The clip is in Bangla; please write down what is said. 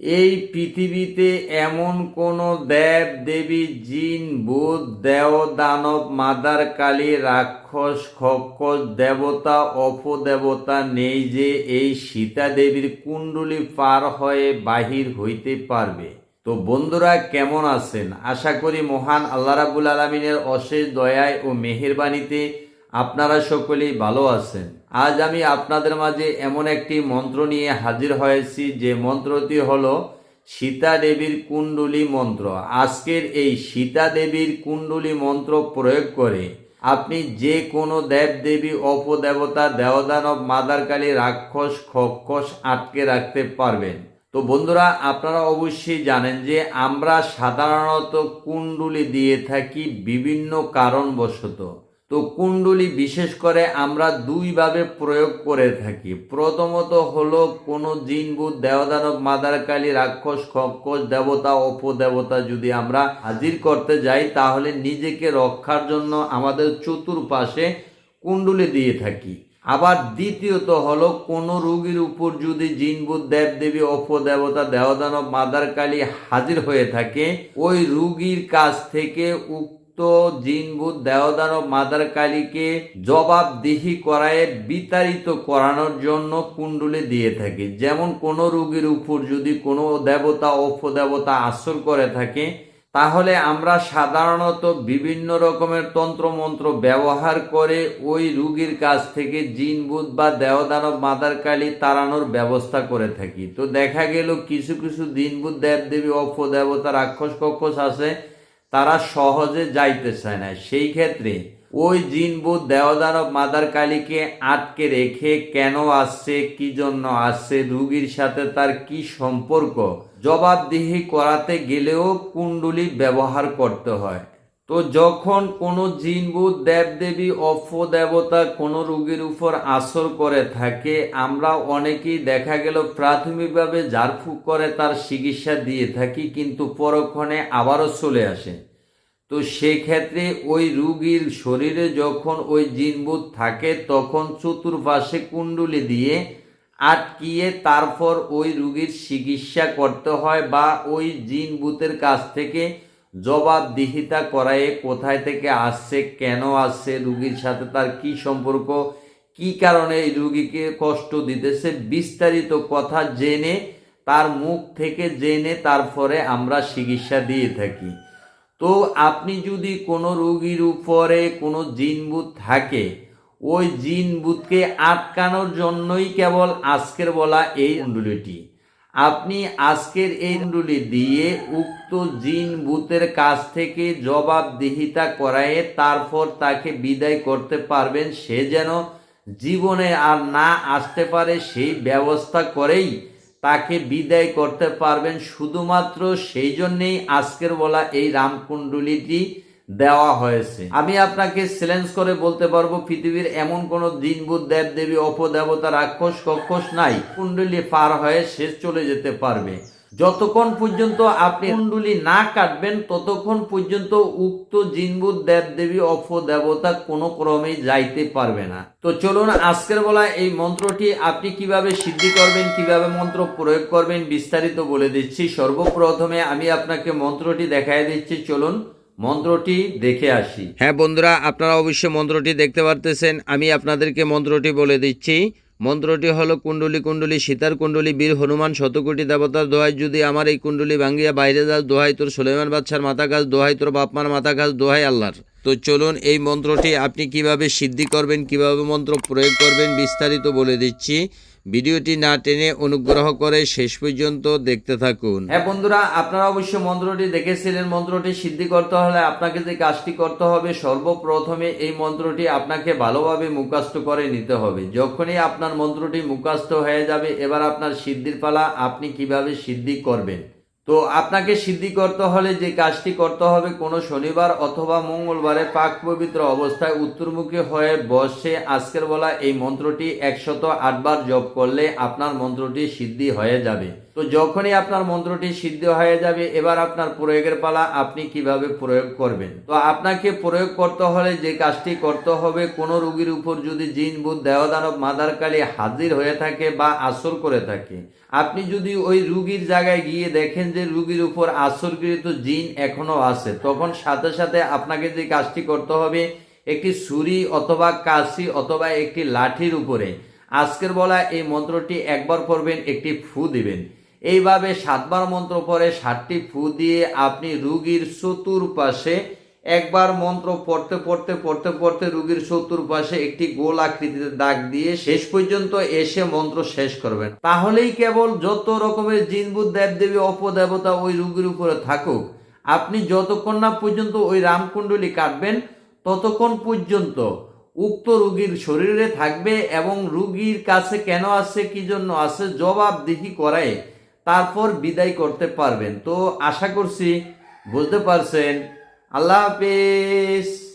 এই পৃথিবীতে এমন কোনো দেব দেবী জিন ভূত দেও, দানব, মাদার, কালী, রাক্ষস খক্ষস দেবতা, অপদেবতা নেই যে এই সীতা দেবীর কুণ্ডলী পার হয়ে বাহির হইতে পারবে। তো বন্ধুরা, কেমন আছেন? আশা করি মহান আল্লাহ রাবুল আলমিনের অশেষ দয়ায় ও মেহেরবানিতে আপনারা সকলেই ভালো আছেন। আজ আমি আপনাদের মাঝে এমন একটি মন্ত্র নিয়ে হাজির হয়েছি, যে মন্ত্রটি হল সীতা দেবীর কুণ্ডলী মন্ত্র। আজকের এই সীতা দেবীর কুণ্ডলী মন্ত্র প্রয়োগ করে আপনি যে কোনো দেব দেবী, অপদেবতা, দেবদানব মাদারকালী রাক্ষস খক্ষস আটকে রাখতে পারবেন। তো বন্ধুরা, আপনারা অবশ্যই জানেন যে আমরা সাধারণত কুণ্ডলী দিয়ে থাকি বিভিন্ন কারণবশত। তো কুণ্ডলী বিশেষ করে আমরা দুইভাবে প্রয়োগ করে থাকি। প্রথমত হলো কোনো জিনবুত দেবদানব মাদারকালী রাক্ষস খক্ষস দেবতা, অপদেবতা যদি আমরা হাজির করতে যাই, তাহলে নিজেকে রক্ষার জন্য আমাদের চতুর্পাশে কুণ্ডলী দিয়ে থাকি। আবার দ্বিতীয়ত হলো কোনো রোগীর উপর যদি জিনবুত দেবদেবী, অপদেবতা, দেবদানব মাদারকালী হাজির হয়ে থাকে, ওই রুগীর কাছ থেকে উক্ত জিনবুত দেওদানব মাদার কালীকে জবাবদিহি করায় বিতাড়িত করানোর জন্য কুণ্ডলে দিয়ে থাকে। যেমন কোনো রোগীর উপর যদি কোনো দেবতা, অপদেবতা আসর করে থাকে, তাহলে আমরা সাধারণত বিভিন্ন রকমের তন্ত্রমন্ত্র ব্যবহার করে ওই রুগীর কাছ থেকে জিনবুত বা দেওদানব মাদার কালী তাড়ানোর ব্যবস্থা করে থাকি। তো দেখা গেল কিছু কিছু দিনবুত দেবদেবী, অপদেবতা, রাক্ষস, কক্ষস আছে তারা সহজে যাইতে চায় না। সেই ক্ষেত্রে ওই জিনবুত দেওদানব মাদার কালীকে আটকে রেখে কেন আসছে, কি জন্য আসছে, রুগীর সাথে তার কি সম্পর্ক? জবাবদিহি করাতে গেলেও কুণ্ডুলি ব্যবহার করতে হয়। তো যখন কোনো জিনবুত দেবদেবী অফ দেবতা কোনো রোগীর উপর আসর করে থাকে, আমরা অনেকেই দেখা গেল প্রাথমিকভাবে ঝাড়ফুঁক করে তার চিকিৎসা দিয়ে থাকি, কিন্তু পরক্ষণে আবারও চলে আসে। তো সেক্ষেত্রে ওই রুগীর শরীরে যখন ওই জিনবুত থাকে, তখন চতুর্পাশে কুণ্ডলি দিয়ে আটকিয়ে তারপর ওই রুগীর চিকিৎসা করতে হয় বা ওই জিনবুতের কাছ থেকে জবাবদিহিতা করায় কোথায় থেকে আসছে, কেন আসছে, রুগীর সাথে তার কি সম্পর্ক, কি কারণে এই রুগীকে কষ্ট দিতেছে, বিস্তারিত কথা জেনে, তার মুখ থেকে জেনে তারপরে আমরা চিকিৎসা দিয়ে থাকি। তো আপনি যদি কোনো রুগীর উপরে কোনো জিনবুত থাকে, ওই জিনবুতকে আটকানোর জন্যই কেবল আজকের বলা এই কুণ্ডলিটি আপনি আজকের এই দিয়ে উক্ত জিন বুতের কাছ থেকে জবাবদিহিতা করায়ে তারপর তাকে বিদায় করতে পারবেন। সে যেন জীবনে আর না আসতে পারে, সেই ব্যবস্থা করেই তাকে বিদায় করতে পারবেন। শুধুমাত্র সেই জন্যেই আজকের বলা এই রামকুণ্ডলিটি দেওয়া হয়েছে। আমি আপনাকে চ্যালেঞ্জ করে বলতে পারব, পৃথিবীর এমন কোন দিনবুদ দেব দেবী অপদেবতা, রাক্ষস, কক্ষস নাই। কুণ্ডলী পার হয়ে শেষ চলে যেতে পারবে। যতক্ষণ পর্যন্ত আপনি কুণ্ডলী না কাটবেন, ততক্ষণ পর্যন্ত উক্ত জিনবুদ দেব দেবী অফ দেবতা কোনো ক্রমেই যাইতে পারবে না। তো চলুন, আজকের বলা এই মন্ত্রটি আপনি কীভাবে সিদ্ধি করবেন, কীভাবে মন্ত্র প্রয়োগ করবেন বিস্তারিত বলে দিচ্ছি। সর্বপ্রথমে আমি আপনাকে মন্ত্রটি দেখাই দিচ্ছি। চলুন মন্ত্রটি দেখে আসি। হ্যাঁ বন্ধুরা, আপনারা অবশ্যই মন্ত্রটি দেখতে পারতেছেন। আমি আপনাদেরকে মন্ত্রটি বলে দিচ্ছি। মন্ত্রটি হলো কুণ্ডলী কুণ্ডলী সীতার কুণ্ডলী বীর হনুমান শতকোটি দেবতার দোহাই। যদি আমার এই কুণ্ডলী ভাঙ্গিয়া বাইরে যাস দোহাই তোর সুলেমান বাদশার মাথা গাছ দোহাই তোর বাপমার মাথা গাছ দোহাই আল্লাহর। তো চলুন এই মন্ত্রটি আপনি কীভাবে সিদ্ধি করবেন, কীভাবে মন্ত্র প্রয়োগ করবেন বিস্তারিত বলে দিচ্ছি। ভিডিওটি না টেনে অনুগ্রহ করে শেষ পর্যন্ত দেখতে থাকুন। হ্যাঁ বন্ধুরা, আপনারা অবশ্য মন্ত্রটি দেখেছিলেন। মন্ত্রটি সিদ্ধি করতে হলে আপনাকে যে কাজটি করতে হবে, সর্বপ্রথমে এই মন্ত্রটি আপনাকে ভালোভাবে মুখাস্ত করে নিতে হবে। যখনই আপনার মন্ত্রটি মুখাস্ত হয়ে যাবে, এবার আপনার সিদ্ধির পালা আপনি কীভাবে সিদ্ধি করবেন? তো আপনাকে সিদ্ধি করতে হলে যে কাজটি করতে হবে কোনো শনিবার অথবা মঙ্গলবারে পাক পবিত্র অবস্থায় উত্তরমুখী হয়ে বসে আজকের বলা এই মন্ত্রটি একশত আটবার জপ করলে আপনার মন্ত্রটি সিদ্ধি হয়ে যাবে। তো যখনই আপনার মন্ত্রটি সিদ্ধ হয়ে যাবে, এবার আপনার প্রয়োগের পালা আপনি কীভাবে প্রয়োগ করবেন? তো আপনাকে প্রয়োগ করতে হলে যে কাজটি করতে হবে, কোনো রোগীর উপর যদি জিন বুধ দেহদানব, মাদার কালী হাজির হয়ে থাকে বা আসর করে থাকে, আপনি যদি ওই রুগীর জায়গায় গিয়ে দেখেন যে রুগীর উপর আসরকৃত জিন এখনও আছে, তখন সাথে সাথে আপনাকে যে কাজটি করতে হবে, একটি ছুরি অথবা কাশি অথবা একটি লাঠির উপরে। আজকের বলা এই মন্ত্রটি একবার পড়বেন, একটি ফু দিবেন। এইভাবে সাতবার মন্ত্র পরে ষাটটি ফু দিয়ে আপনি রুগীর চতুর্পাশে একবার মন্ত্র পড়তে পড়তে পড়তে পড়তে রুগীর চতুর্পাশে একটি গোল আকৃতিতে দাগ দিয়ে শেষ পর্যন্ত এসে মন্ত্র শেষ করবেন। তাহলেই কেবল যত রকমের জিনবুদ দেবদেবী, অপদেবতা ওই রুগীর উপরে থাকুক, আপনি যতক্ষণ না পর্যন্ত ওই রামকুণ্ডলী কাটবেন, ততক্ষণ পর্যন্ত উক্ত রুগীর শরীরে থাকবে এবং রুগীর কাছে কেন আসে কি জন্য আসে জবাবদিহি করায় তারপর বিদায় করতে পারবেন। তো আশা করছি বুঝতে পারছেন। আল্লাহ হাফিজ।